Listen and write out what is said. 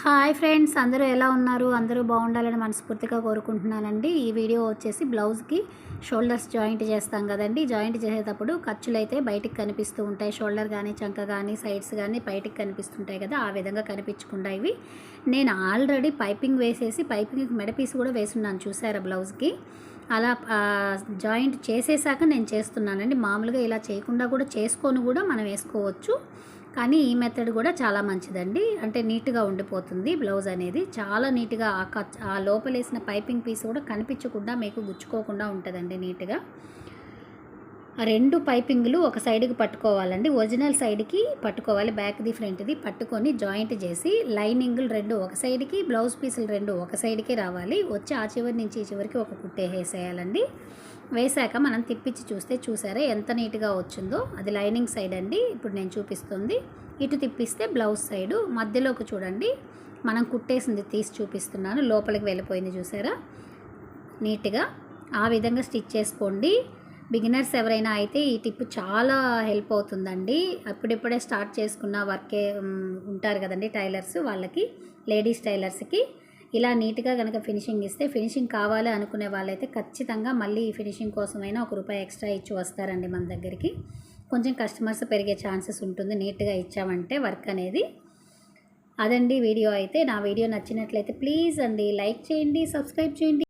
Hi friends అందరూ ఎలా ఉన్నారు? అందరూ బాగుండాలని మనస్ఫూర్తిగా కోరుకుంటున్నానండి. ఈ వీడియో వచ్చేసి బ్లౌజ్కి షోల్డర్స్ జాయింట్ చేస్తాం కదండి. జాయింట్ చేసేటప్పుడు ఖర్చులు అయితే బయటికి కనిపిస్తూ ఉంటాయి. షోల్డర్ కానీ చంక కానీ సైడ్స్ కానీ బయటికి కనిపిస్తుంటాయి కదా. ఆ విధంగా కనిపించకుండా ఇవి. నేను ఆల్రెడీ పైపింగ్ వేసేసి పైపింగ్ మెడపీస్ కూడా వేసున్నాను చూసారా బ్లౌజ్కి. అలా జాయింట్ చేసేసాక నేను చేస్తున్నానండి. మామూలుగా ఇలా చేయకుండా కూడా చేసుకొని కూడా మనం వేసుకోవచ్చు. కానీ ఈ మెథడ్ కూడా చాలా మంచిదండి. అంటే నీట్గా ఉండిపోతుంది. బ్లౌజ్ అనేది చాలా నీట్గా ఆ కచ్ ఆ లోపలేసిన పైపింగ్ పీస్ కూడా కనిపించకుండా మీకు గుచ్చుకోకుండా ఉంటుందండి నీట్గా. రెండు పైపింగ్లు ఒక సైడ్కి పట్టుకోవాలండి. ఒరిజినల్ సైడ్కి పట్టుకోవాలి బ్యాక్ది ఫ్రంట్ది పట్టుకొని జాయింట్ చేసి లైనింగ్లు రెండు ఒక సైడ్కి బ్లౌజ్ పీసులు రెండు ఒక సైడ్కి రావాలి. వచ్చి ఆ చివరి నుంచి ఈ చివరికి ఒక కుట్టే వేసేయాలండి. వేసాక మనం తిప్పించి చూస్తే చూసారా ఎంత నీట్గా వచ్చిందో. అది లైనింగ్ సైడ్ అండి ఇప్పుడు నేను చూపిస్తుంది. ఇటు తిప్పిస్తే బ్లౌజ్ సైడు. మధ్యలోకి చూడండి మనం కుట్టేసింది తీసి చూపిస్తున్నాను. లోపలికి వెళ్ళిపోయింది చూసారా. నీట్గా ఆ విధంగా స్టిచ్ చేసుకోండి. బిగినర్స్ ఎవరైనా అయితే ఈ టిప్ చాలా హెల్ప్ అవుతుందండి. అప్పుడిప్పుడే స్టార్ట్ చేసుకున్న వర్కే ఉంటారు కదండి టైలర్స్ వాళ్ళకి లేడీస్ టైలర్స్కి. ఇలా నీట్గా కనుక ఫినిషింగ్ ఇస్తే ఫినిషింగ్ కావాలి అనుకునే వాళ్ళైతే ఖచ్చితంగా మళ్ళీ ఈ ఫినిషింగ్ కోసమైనా ఒక రూపాయి ఎక్స్ట్రా ఇచ్చి వస్తారండి మన దగ్గరికి. కొంచెం కస్టమర్స్ పెరిగే ఛాన్సెస్ ఉంటుంది నీట్గా ఇచ్చామంటే వర్క్ అనేది. అదండి వీడియో అయితే. నా వీడియో నచ్చినట్లయితే ప్లీజ్ అండి లైక్ చేయండి సబ్స్క్రైబ్ చేయండి.